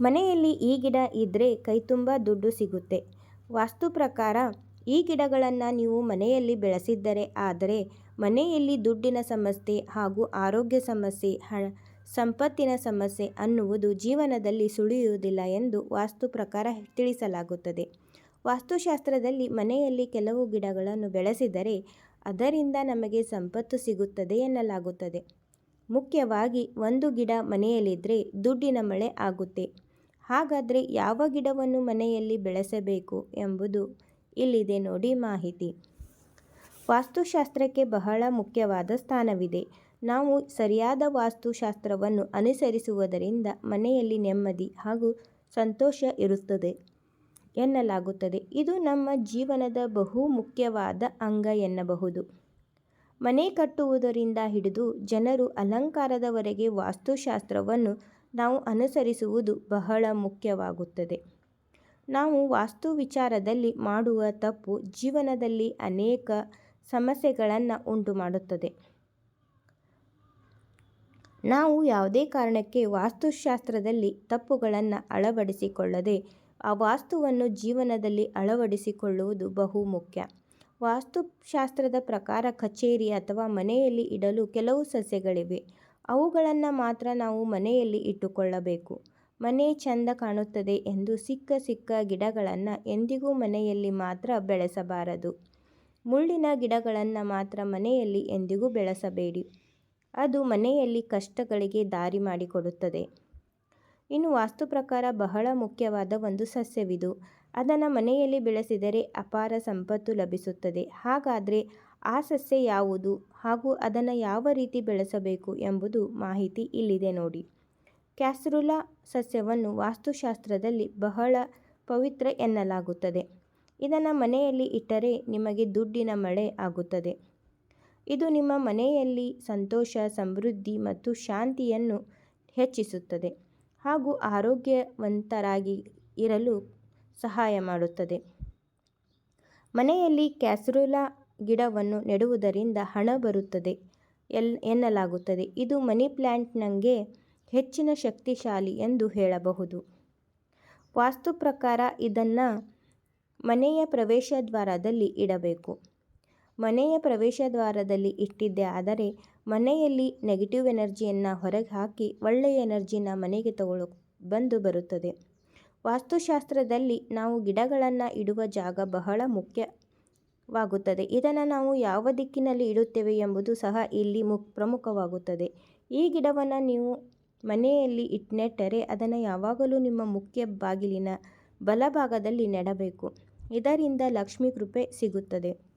ಮನೆಯಲ್ಲಿ ಈ ಗಿಡ ಇದ್ದರೆ ಕೈತುಂಬ ದುಡ್ಡು ಸಿಗುತ್ತೆ. ವಾಸ್ತು ಪ್ರಕಾರ, ಈ ಗಿಡಗಳನ್ನು ನೀವು ಮನೆಯಲ್ಲಿ ಬೆಳೆಸಿದ್ದರೆ ಆದರೆ ಮನೆಯಲ್ಲಿ ದುಡ್ಡಿನ ಸಮಸ್ಯೆ ಹಾಗೂ ಆರೋಗ್ಯ ಸಮಸ್ಯೆ, ಹ, ಸಂಪತ್ತಿನ ಸಮಸ್ಯೆ ಅನ್ನುವುದು ಜೀವನದಲ್ಲಿ ಸುಳಿಯುವುದಿಲ್ಲ ಎಂದು ವಾಸ್ತು ಪ್ರಕಾರ ತಿಳಿಸಲಾಗುತ್ತದೆ. ವಾಸ್ತುಶಾಸ್ತ್ರದಲ್ಲಿ ಮನೆಯಲ್ಲಿ ಕೆಲವು ಗಿಡಗಳನ್ನು ಬೆಳೆಸಿದರೆ ಅದರಿಂದ ನಮಗೆ ಸಂಪತ್ತು ಸಿಗುತ್ತದೆ ಎನ್ನಲಾಗುತ್ತದೆ. ಮುಖ್ಯವಾಗಿ, ಒಂದು ಗಿಡ ಮನೆಯಲ್ಲಿದ್ದರೆ ದುಡ್ಡಿನ ಮಳೆ ಆಗುತ್ತೆ. ಹಾಗಾದರೆ ಯಾವ ಗಿಡವನ್ನು ಮನೆಯಲ್ಲಿ ಬೆಳೆಸಬೇಕು ಎಂಬುದು ಇಲ್ಲಿದೆ ನೋಡಿ ಮಾಹಿತಿ. ವಾಸ್ತುಶಾಸ್ತ್ರಕ್ಕೆ ಬಹಳ ಮುಖ್ಯವಾದ ಸ್ಥಾನವಿದೆ. ನಾವು ಸರಿಯಾದ ವಾಸ್ತುಶಾಸ್ತ್ರವನ್ನು ಅನುಸರಿಸುವುದರಿಂದ ಮನೆಯಲ್ಲಿ ನೆಮ್ಮದಿ ಹಾಗೂ ಸಂತೋಷ ಇರುತ್ತದೆ ಎನ್ನಲಾಗುತ್ತದೆ. ಇದು ನಮ್ಮ ಜೀವನದ ಬಹು ಮುಖ್ಯವಾದ ಅಂಗ ಎನ್ನಬಹುದು. ಮನೆ ಕಟ್ಟುವುದರಿಂದ ಹಿಡಿದು ಜನರು ಅಲಂಕಾರದವರೆಗೆ ವಾಸ್ತುಶಾಸ್ತ್ರವನ್ನು ನಾವು ಅನುಸರಿಸುವುದು ಬಹಳ ಮುಖ್ಯವಾಗುತ್ತದೆ. ನಾವು ವಾಸ್ತು ವಿಚಾರದಲ್ಲಿ ಮಾಡುವ ತಪ್ಪು ಜೀವನದಲ್ಲಿ ಅನೇಕ ಸಮಸ್ಯೆಗಳನ್ನು ಉಂಟು ಮಾಡುತ್ತದೆ. ನಾವು ಯಾವುದೇ ಕಾರಣಕ್ಕೆ ವಾಸ್ತುಶಾಸ್ತ್ರದಲ್ಲಿ ತಪ್ಪುಗಳನ್ನು ಅಳವಡಿಸಿಕೊಳ್ಳದೆ ಆ ವಾಸ್ತುವನ್ನು ಜೀವನದಲ್ಲಿ ಅಳವಡಿಸಿಕೊಳ್ಳುವುದು ಬಹು ಮುಖ್ಯ. ವಾಸ್ತುಶಾಸ್ತ್ರದ ಪ್ರಕಾರ ಕಚೇರಿ ಅಥವಾ ಮನೆಯಲ್ಲಿ ಇಡಲು ಕೆಲವು ಸಸ್ಯಗಳಿವೆ. ಅವುಗಳನ್ನು ಮಾತ್ರ ನಾವು ಮನೆಯಲ್ಲಿ ಇಟ್ಟುಕೊಳ್ಳಬೇಕು. ಮನೆ ಚೆಂದ ಕಾಣುತ್ತದೆ ಎಂದು ಸಿಕ್ಕ ಸಿಕ್ಕ ಗಿಡಗಳನ್ನು ಎಂದಿಗೂ ಮನೆಯಲ್ಲಿ ಮಾತ್ರ ಬೆಳೆಸಬಾರದು. ಮುಳ್ಳಿನ ಗಿಡಗಳನ್ನು ಮಾತ್ರ ಮನೆಯಲ್ಲಿ ಎಂದಿಗೂ ಬೆಳೆಸಬೇಡಿ. ಅದು ಮನೆಯಲ್ಲಿ ಕಷ್ಟಗಳಿಗೆ ದಾರಿ ಮಾಡಿಕೊಡುತ್ತದೆ. ಇನ್ನು ವಾಸ್ತು ಪ್ರಕಾರ ಬಹಳ ಮುಖ್ಯವಾದ ಒಂದು ಸಸ್ಯವಿದು. ಅದನ್ನು ಮನೆಯಲ್ಲಿ ಬೆಳೆಸಿದರೆ ಅಪಾರ ಸಂಪತ್ತು ಲಭಿಸುತ್ತದೆ. ಹಾಗಾದರೆ ಆ ಸಸ್ಯ ಯಾವುದು ಹಾಗೂ ಅದನ್ನು ಯಾವ ರೀತಿ ಬೆಳೆಸಬೇಕು ಎಂಬುದು ಮಾಹಿತಿ ಇಲ್ಲಿದೆ ನೋಡಿ. ಕ್ಯಾಸ್ರುಲಾ ಸಸ್ಯವನ್ನು ವಾಸ್ತುಶಾಸ್ತ್ರದಲ್ಲಿ ಬಹಳ ಪವಿತ್ರ ಎನ್ನಲಾಗುತ್ತದೆ. ಇದನ್ನು ಮನೆಯಲ್ಲಿ ಇಟ್ಟರೆ ನಿಮಗೆ ದುಡ್ಡಿನ ಮಳೆ ಆಗುತ್ತದೆ. ಇದು ನಿಮ್ಮ ಮನೆಯಲ್ಲಿ ಸಂತೋಷ, ಸಮೃದ್ಧಿ ಮತ್ತು ಶಾಂತಿಯನ್ನು ಹೆಚ್ಚಿಸುತ್ತದೆ. ಹಾಗೂ ಆರೋಗ್ಯವಂತರಾಗಿ ಇರಲು ಸಹಾಯ ಮಾಡುತ್ತದೆ. ಮನೆಯಲ್ಲಿ ಕ್ಯಾಸ್ರುಲಾ ಗಿಡವನ್ನು ನೆಡುವುದರಿಂದ ಹಣ ಬರುತ್ತದೆ ಎಲ್, ಎನ್ನಲಾಗುತ್ತದೆ. ಇದು ಮನಿ ಪ್ಲ್ಯಾಂಟ್ನಂಗೆ ಹೆಚ್ಚಿನ ಶಕ್ತಿಶಾಲಿ ಎಂದು ಹೇಳಬಹುದು. ವಾಸ್ತು ಪ್ರಕಾರ ಇದನ್ನು ಮನೆಯ ಪ್ರವೇಶ ದ್ವಾರದಲ್ಲಿ ಇಡಬೇಕು. ಮನೆಯ ಪ್ರವೇಶ ದ್ವಾರದಲ್ಲಿ ಇಟ್ಟಿದ್ದೆ. ಆದರೆ ಮನೆಯಲ್ಲಿ ನೆಗೆಟಿವ್ ಎನರ್ಜಿಯನ್ನು ಹೊರಗೆ ಹಾಕಿ ಒಳ್ಳೆಯ ಎನರ್ಜಿನ ಮನೆಗೆ ತಗೊಳ್ಳೋ ಬಂದು ಬರುತ್ತದೆ. ವಾಸ್ತುಶಾಸ್ತ್ರದಲ್ಲಿ ನಾವು ಗಿಡಗಳನ್ನು ಇಡುವ ಜಾಗ ಬಹಳ ಮುಖ್ಯವಾಗುತ್ತದೆ. ಇದನ್ನು ನಾವು ಯಾವ ದಿಕ್ಕಿನಲ್ಲಿ ಇಡುತ್ತೇವೆ ಎಂಬುದು ಸಹ ಇಲ್ಲಿ ಮುಕ್ ಪ್ರಮುಖವಾಗುತ್ತದೆ. ಈ ಗಿಡವನ್ನು ನೀವು ಮನೆಯಲ್ಲಿ ಇಟ್ ನೆಟ್ಟರೆ ಅದನ್ನು ಯಾವಾಗಲೂ ನಿಮ್ಮ ಮುಖ್ಯ ಬಾಗಿಲಿನ ಬಲಭಾಗದಲ್ಲಿ ನೆಡಬೇಕು. ಇದರಿಂದ ಲಕ್ಷ್ಮೀ ಕೃಪೆ ಸಿಗುತ್ತದೆ.